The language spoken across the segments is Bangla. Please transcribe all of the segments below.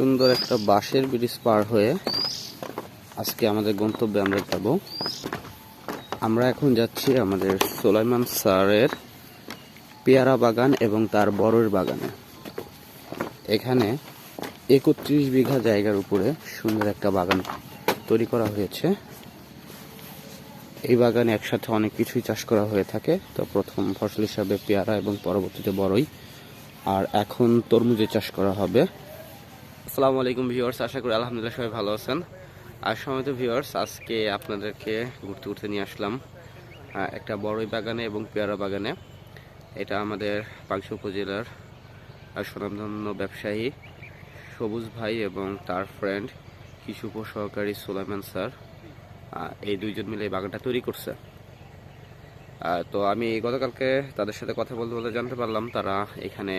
সুন্দর একটা বাঁশের ব্রিজ পার হয়ে আজকে আমাদের গন্তব্যে আমরা যাব। আমরা এখন যাচ্ছি আমাদের সোলাইমান স্যারের পেয়ারা বাগান এবং তার বড়ের বাগানে। এখানে একত্রিশ বিঘা জায়গার উপরে সুন্দর একটা বাগান তৈরি করা হয়েছে। এই বাগানে একসাথে অনেক কিছুই চাষ করা হয়ে থাকে। তো প্রথম ফসল হিসাবে পেয়ারা এবং পরবর্তীতে বড়ই আর এখন তরমুজের চাষ করা হবে। আসসালামু আলাইকুম ভিউয়ার্স আশা করি আলহামদুলিল্লাহ সবাই ভালো আছেন। আর সময়ত ভিউয়ার্স আজকে আপনাদেরকে ঘুরতে ঘুরতে নিয়ে আসলাম একটা বড়ই বাগানে এবং পেয়ারা বাগানে। এটা আমাদের পাংশু উপজেলার আহ, স্বনামধন্য ব্যবসায়ী সবুজ ভাই এবং তার ফ্রেন্ড কৃষি উপসহকারী সুলাইমান স্যার এই দুইজন মিলে এই বাগানটা তৈরি করছে। তো আমি গতকালকে তাদের সাথে কথা বলতে বলতে জানতে পারলাম তারা এখানে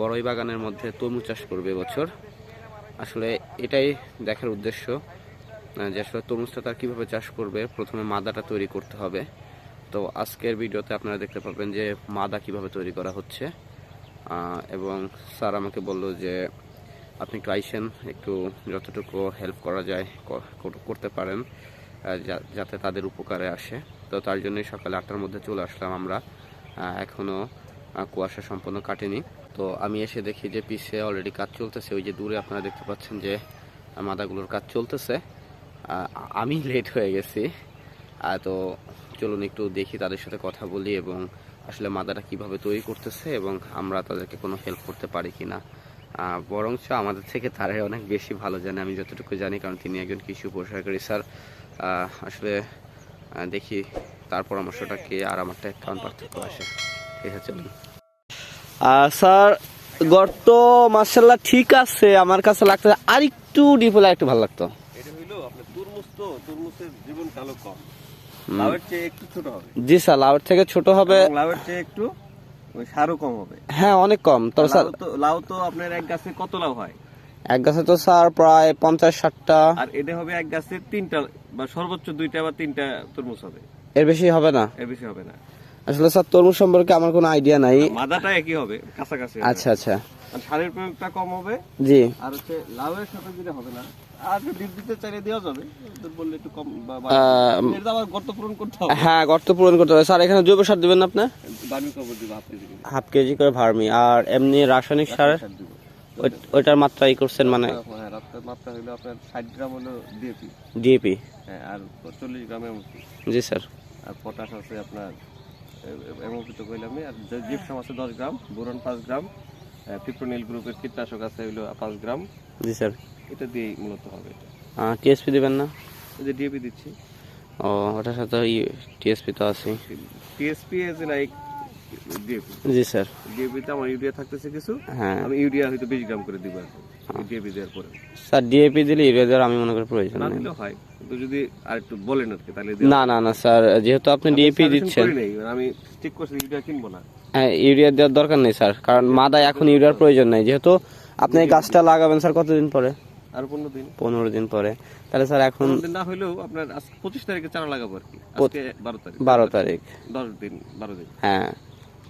বড়ই বাগানের মধ্যে তরমুজ চাষ করবে এবছর। আসলে এটাই দেখার উদ্দেশ্য যে আসলে তরমুজটা তার কীভাবে চাষ করবে, প্রথমে মাদাটা তৈরি করতে হবে। তো আজকের ভিডিওতে আপনারা দেখতে পাবেন যে মাদা কীভাবে তৈরি করা হচ্ছে। এবং স্যার আমাকে বলল যে আপনি একটু আইসেন একটু যতটুকু হেল্প করা যায় করতে পারেন যাতে তাদের উপকারে আসে। তো তার জন্যই সকালে আটটার মধ্যে চলে আসলাম আমরা। এখনও কুয়াশা সম্পূর্ণ কাটেনি। তো আমি এসে দেখি যে পিছে অলরেডি কাজ চলতেছে। ওই যে দূরে আপনারা দেখতে পাচ্ছেন যে মাদাগুলোর কাজ চলতেছে। আমি লেট হয়ে গেছি। তো চলুন একটু দেখি তাদের সাথে কথা বলি এবং আসলে মাদাটা কীভাবে তৈরি করতেছে এবং আমরা তাদেরকে কোনো হেল্প করতে পারি কিনা। আহ, বরঞ্চ আমাদের থেকে তারাই অনেক বেশি ভালো জানে আমি যতটুকু জানি কারণ তিনি একজন কৃষি উপসহকারী স্যার আসলে দেখি তার পরামর্শটা কি আর আমারটা কেমন পার্থক্য আসে। ঠিক আছে চলুন। স্যার গর্ত মার্শাল্লাহ ঠিক আছে আমার কাছে লাগতে। আর একটু ডিপ হলে একটু ভালো লাগতো জি স্যার লাউর থেকে ছোট হবে। চেয়ে একটু সারও কম হবে। হ্যাঁ অনেক কম। তবে স্যার লাউ তো লাউ তো আপনার এক গাছে কত লাউ হয়? এক গাছে তো স্যার প্রায় পঞ্চাশ ষাটটা। আর এটা হবে এক গাছে তিনটা বা সর্বোচ্চ দুইটা বা তিনটা তরমুজ হবে। এর বেশি হবে না। এর বেশি হবে না। আসলে স্যার তরমুজ সম্পর্কে আমার কোনো আইডিয়া নাই। মাদাটা একই হবে কাছাকাছি। আচ্ছা আচ্ছা। আর সারের প্রয়োগটা কম হবে। জি। আর হচ্ছে লাউয়ের সাথে দিলে হবে না। হ্যাঁ গর্ত পূরণ করতে হবে। স্যার এখানে জৈব সার দেবেন না আপনি? বার্মি কবর দিব আপনি দিবেন হাফ কেজি করে ভার্মি আর এমনি রাসায়নিক সার? ওইটার মাত্রা ই করছেন মানে? হ্যাঁ মাত্রা হলো আপনার ষাট গ্রাম হলো ডিএপি ডিএপি হ্যাঁ আর চল্লিশ গ্রাম জি স্যার। আর পটাশ আছে আপনার এমওপি তো আর জিপসাম আছে দশ গ্রাম বোরন পাঁচ গ্রাম ফিপ্রোনিল গ্রুপের কীটনাশক আছে হইল পাঁচ গ্রাম। জি স্যার। এটা দিয়েই মূলত হবে টিএসপি দিবেন না? এই যে ডিএপি দিচ্ছি। ও ওটার সাথে টিএসপি তো আছে। টিএসপি এজ লাইক ডিএপি জি স্যার। ডিএপিতে আমার ইউরিয়া থাকতেছে কিছু হ্যাঁ। আমি ইউরিয়া হয়তো বিশ গ্রাম করে দিব আর ডিএপি দেওয়ার পরে। স্যার ডিএপি দিলে ইউরিয়া দেওয়ার আমি মনে করি প্রয়োজন না দিলেও হয়। কিন্তু যদি আর একটু বলেন আর কি তাহলে না না না স্যার যেহেতু আপনি ডিএপি দিচ্ছেন। আমি ঠিক করছি ইউরিয়া কিনবো না। হ্যাঁ ইউরিয়া দেওয়ার দরকার নেই স্যার কারণ মাদায় এখন ইউরিয়ার প্রয়োজন নেই। যেহেতু আপনি গাছটা লাগাবেন স্যার কতদিন পরে? আর পনেরো দিন। পনেরো দিন পরে। তাহলে স্যার এখন না হলেও আপনার পঁচিশ তারিখে চারা লাগাবো আর কি। বারো তারিখ। বারো তারিখ। দশ দিন বারো দিন। হ্যাঁ।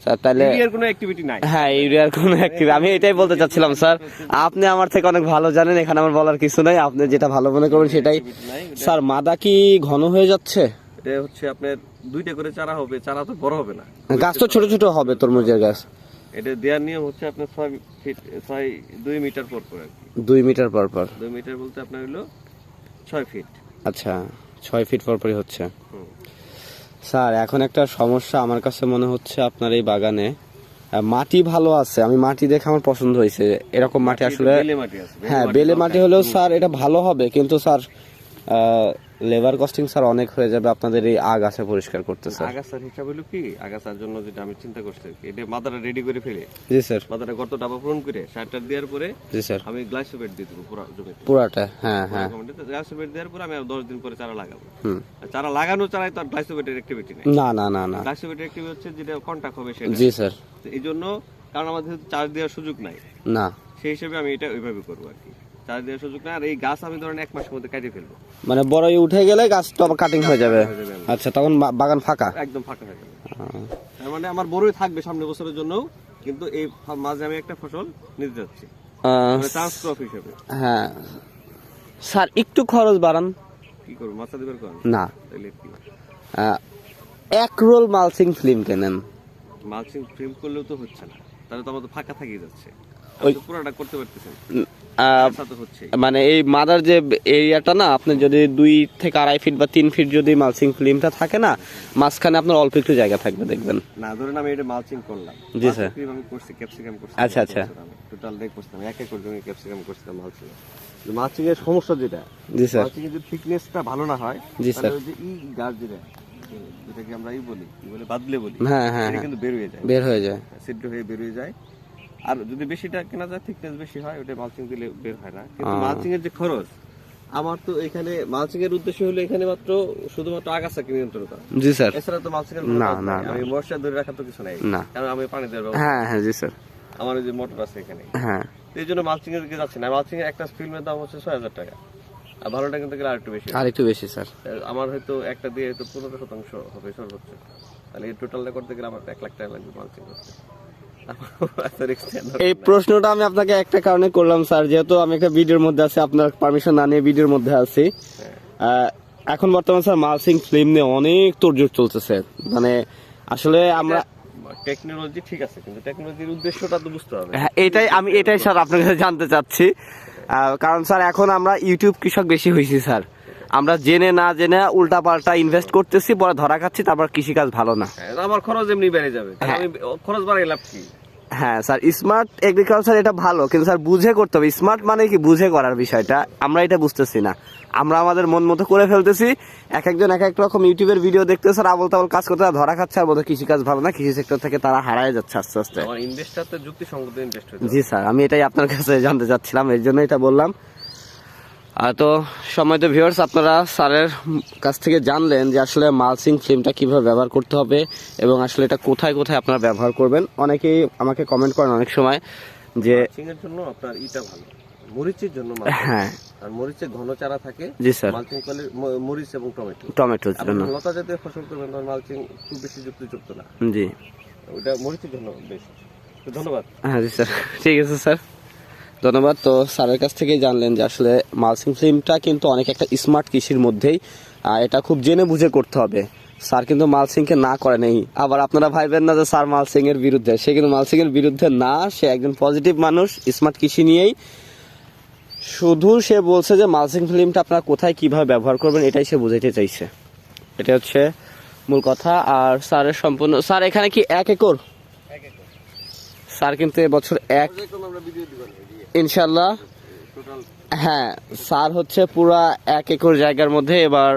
স্যার তাহলে ইউরিয়ার কোনো অ্যাক্টিভিটি নাই। হ্যাঁ ইউরিয়ার কোনো active- আমি এটাই বলতে চাচ্ছিলাম স্যার। আপনি আমার থেকে অনেক ভালো জানেন এখানে আমার বলার কিছু নাই। আপনি যেটা ভালো মনে করবেন সেটাই। স্যার মাদা কি ঘন হয়ে যাচ্ছে? এটা হচ্ছে আপনার দুইটা করে চারা হবে চারা তো বড় হবে না। গাছ তো ছোট ছোট হবে তরমুজের গাছ। এটা দেওয়ার নিয়ম হচ্ছে আপনার ছয় ফিট ছয় দুই মিটার পর পর আর কি। দুই মিটার পর পর? দুই মিটার বলতে আপনার হলো ছয় ফিট আচ্ছা ছয় ফিট পর পরই হচ্ছে। হুম। স্যার এখন একটা সমস্যা আমার কাছে মনে হচ্ছে আপনার এই বাগানে। মাটি ভালো আছে আমি মাটি দেখে আমার পছন্দ হয়েছে। এরকম মাটি আসলে হ্যাঁ বেলে মাটি হলেও স্যার এটা ভালো হবে কিন্তু স্যার লেবার কস্টিং স্যার অনেক হয়ে যাবে আপনাদের এই আগাছা পরিষ্কার করতে স্যার আগাছার হিসাব হলো কি? আগাছার জন্য যেটা আমি চিন্তা করছি এটা মাদাটা রেডি করে ফেলে। জি স্যার মাদাটা গর্ত ডাবা পূরণ করে সারটার দেওয়ার পরে জি স্যার আমি গ্লাইসোবেট দিয়ে দেবো পুরো জমিতে। পুরাটা হ্যাঁ হ্যাঁ। গ্লাইসোবেট দেওয়ার পরে আমি আর দশ দিন পরে চারা লাগাবো। হুম। চারা লাগানো চারাই তো আর গ্লাইসোবেটের অ্যাক্টিভিটি নেই। না না না না। গ্লাইসোবেটের অ্যাক্টিভিটি হচ্ছে যেটা কন্টাক্ট হবে সেটা। জি স্যার এই জন্য কারণ আমাদের চার্জ দেওয়ার সুযোগ নাই। না। সেই হিসেবে আমি এটা ওইভাবে করব আর কি। চার্জ দেওয়ার সুযোগ নাই আর এই গাছ আমি ধরেন এক মাসের মধ্যে কাটিয়ে ফেলব। মানে বড়ই উঠে গেলে গাছ আবার কাটিং হয়ে যাবে। হয়ে যাবে। আচ্ছা তখন বাগান ফাঁকা? একদম ফাঁকা হয়ে যাবে। তার মানে আমার বড়ই থাকবে সামনে বছরের জন্য কিন্তু এই মাঝে আমি একটা ফসল নিতে যাচ্ছি। চান্স ক্রপ হিসেবে। হ্যাঁ। স্যার একটু খরচ বাড়ান। কি করব মাথা দিবার না। এক রোল মালসিং ফিল্ম কেনেন? মালচিং ফ্রেম করলেও তো হচ্ছে না। তাহলে তো আমাদের ফাঁকা থাকিয়ে যাচ্ছে। ওই- পুরোটা করতে পারতেছেন। হচ্ছে মানে এই মাদার যে এরিয়াটা না আপনি যদি দুই থেকে আড়াই ফিট বা তিন ফিট যদি মালসিং ফিল্মটা থাকে না মাঝখানে আপনার অল্প একটু জায়গা থাকবে দেখবেন। না ধরেন আমি এটা মালচিং করলাম। জি, স্যার। আমি করছি ক্যাপসিকাম করছি আচ্ছা, আচ্ছা। টোটাল দেখ করছিলাম এক একর জমি ক্যাপসিকাম করছিলাম মালচিং মালচিং এর সমস্যা যেটা জি স্যার। এর থিকনেসটা ভালো না হয় জি, স্যার। ওই যে ই গাছ যেটা যেটাকে আমরা ই বলি বলে বাদলে বলি হ্যাঁ হ্যাঁ হ্যাঁ। কিন্তু বের হয়ে যায়। বের হয়ে যায়। সিদ্ধ হয়ে বের হয়ে যায়। আর যদি বেশিটা কেনা যায় থিকনেস বেশি হয় ওটা মালচিং দিলে বের হয় না। কিন্তু মালচিং এর যে খরচ আমার তো এখানে মালচিং এর উদ্দেশ্য হলো এখানে মাত্র শুধুমাত্র আগাছাকে নিয়ন্ত্রণ করা। জি স্যার। এছাড়া তো মালচিং এর না, না। আমি মশা ধরে রাখা তো কিছু নাই। না। কারণ আমি পানি দেওয়ার ব্যবস্থা- হ্যাঁ হ্যাঁ জি স্যার। আমার যে মোটর আছে এখানে। হ্যাঁ। এই জন্য মালচিং এর দিকে যাচ্ছে না। মালচিং এর একটা ফিল্মের দাম হচ্ছে ছয় হাজার টাকা। আর ভালোটা কিন্তু গেলে আরেকটু বেশি আর একটু বেশি স্যার। আমার হয়তো একটা দিয়ে হয়তো পনেরো শতাংশ হবে সর্বোচ্চ। তাহলে এই টোটালটা করতে গেলে আমার এক লাখ টাকা লাগবে মালচিং করতে। এই প্রশ্নটা আমি আপনাকে একটা কারণে করলাম স্যার। যেহেতু আমি একটা ভিডিওর মধ্যে আছি আপনার পারমিশন না নিয়ে ভিডিওর মধ্যে আছি। এখন বর্তমান স্যার মালসিং ফিল্ম নিয়ে অনেক তোড়জোড় চলতেছে। মানে আসলে আমরা টেকনোলজি ঠিক আছে কিন্তু টেকনোলজির উদ্দেশ্যটা তো বুঝতে হবে। হ্যাঁ এটাই আমি এটাই স্যার আপনার কাছে জানতে চাচ্ছি। কারণ স্যার এখন আমরা ইউটিউব কৃষক বেশি হয়েছি স্যার। আমরা জেনে না জেনে উল্টা পাল্টা ইনভেস্ট করতেছি পরে ধরা খাচ্ছি তারপর কৃষিকাজ ভালো না। হ্যাঁ, আমার খরচ এমনি বেড়ে যাবে। হ্যাঁ। খরচ বাড়াই লাভ কি? হ্যাঁ স্যার স্মার্ট এগ্রিকালচার এটা ভালো কিন্তু স্যার বুঝে করতে হবে। স্মার্ট মানে কি? বুঝে করার বিষয়টা। আমরা এটা বুঝতেছি না। আমরা আমাদের মন মতো করে ফেলতেছি। এক একজন এক এক রকম ইউটিউবের ভিডিও দেখতে স্যার আবল তাবল কাজ করতে ধরা খাচ্ছে আর বলতে কৃষিকাজ ভালো না। কৃষি সেক্টর থেকে তারা হারায় যাচ্ছে আস্তে আস্তে। জি স্যার আমি এটাই আপনার কাছে জানতে চাচ্ছিলাম এর জন্য এটা বললাম। তো সময় তো ভিউয়ার্স আপনারা স্যারের কাছ থেকে জানলেন যে আসলে মালসিং ফিল্মটা কীভাবে ব্যবহার করতে হবে এবং আসলে এটা কোথায় কোথায় আপনারা ব্যবহার করবেন। অনেকেই আমাকে কমেন্ট করেন অনেক সময় যে এর জন্য আপনার ইটা ভালো। মরিচের জন্য। হ্যাঁ। আর মরিচের ঘন চারা থাকে। জি স্যার। মালচিং করলে মরিচ এবং টমেটো। টমেটোর জন্য। লতা জাতীয় ফসল করবেন মালচিং খুব বেশি যুক্তিযুক্ত না। জি। ওটা মরিচের জন্য বেশ। ধন্যবাদ। হ্যাঁ জি স্যার। ঠিক আছে স্যার। ধন্যবাদ। তো স্যারের কাছ থেকেই জানলেন যে আসলে মালসিং ফিল্মটা কিন্তু অনেক একটা স্মার্ট কৃষির মধ্যেই এটা খুব জেনে বুঝে করতে হবে। স্যার কিন্তু মালসিংকে না করে নেই। আবার আপনারা ভাইবেন না যে স্যার মালসিং এর বিরুদ্ধে। সে কিন্তু মালসিং এর বিরুদ্ধে না সে একজন পজিটিভ মানুষ স্মার্ট কৃষি নিয়েই। শুধু সে বলছে যে মালসিং ফিল্মটা আপনারা কোথায় কীভাবে ব্যবহার করবেন এটাই সে বুঝাইতে চাইছে। এটা হচ্ছে মূল কথা। আর স্যারের সম্পূর্ণ স্যার এখানে কি এক একর? স্যার কিন্তু এবছর এক ইনশাল্লাহ হ্যাঁ স্যার হচ্ছে পুরা এক একর জায়গার মধ্যে এবার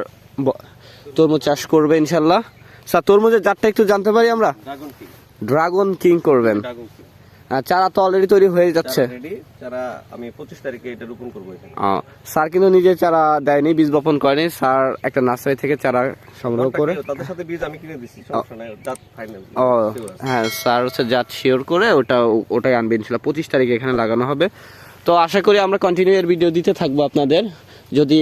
তরমুজ চাষ করবে ইনশাল্লাহ স্যার তরমুজের জাতটা একটু জানতে পারি আমরা? ড্রাগন কিং করবেন। ড্রাগন কি আহ, চারা তো অলরেডি তৈরি হয়ে যাচ্ছে। রেডি আমি পঁচিশ তারিখে এটা রোপণ করব এখানে। স্যার কিন্তু নিজে চারা দেয়নি বীজ বপন করেনি। স্যার একটা নার্সারি থেকে চারা সংগ্রহ করে। তাদের সাথে বীজ আমি কিনে দিচ্ছি সমস্যা নাই জাত ফাইনাল ও হ্যাঁ স্যার হচ্ছে জাত শিওর করে ওটা ওটাই আনবে ইনশাল্লাহ। পঁচিশ তারিখে এখানে লাগানো হবে। তো আশা করি আমরা কন্টিনিউ এর ভিডিও দিতে থাকব আপনাদের। যদি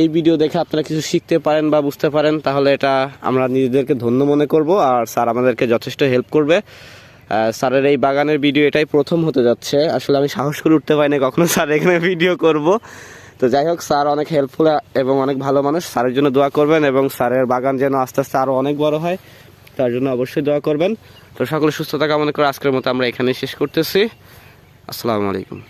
এই ভিডিও দেখে আপনারা কিছু শিখতে পারেন বা বুঝতে পারেন তাহলে এটা আমরা নিজেদেরকে ধন্য মনে করব আর স্যার আমাদেরকে যথেষ্ট হেল্প করবে। স্যারের এই বাগানের ভিডিও এটাই প্রথম হতে যাচ্ছে। আসলে আমি সাহস করে উঠতে পারিনি কখনো স্যার এখানে ভিডিও করব। তো যাই হোক, স্যার অনেক হেল্পফুল এবং অনেক ভালো মানুষ। স্যারের জন্য দোয়া করবেন এবং স্যারের বাগান যেন আস্তে আস্তে আরও অনেক বড় হয়, তার জন্য অবশ্যই দোয়া করবেন। তো সকলে সুস্থতা কামনা করে আজকের মতো আমরা এখানে শেষ করতেছি। আসসালামু আলাইকুম।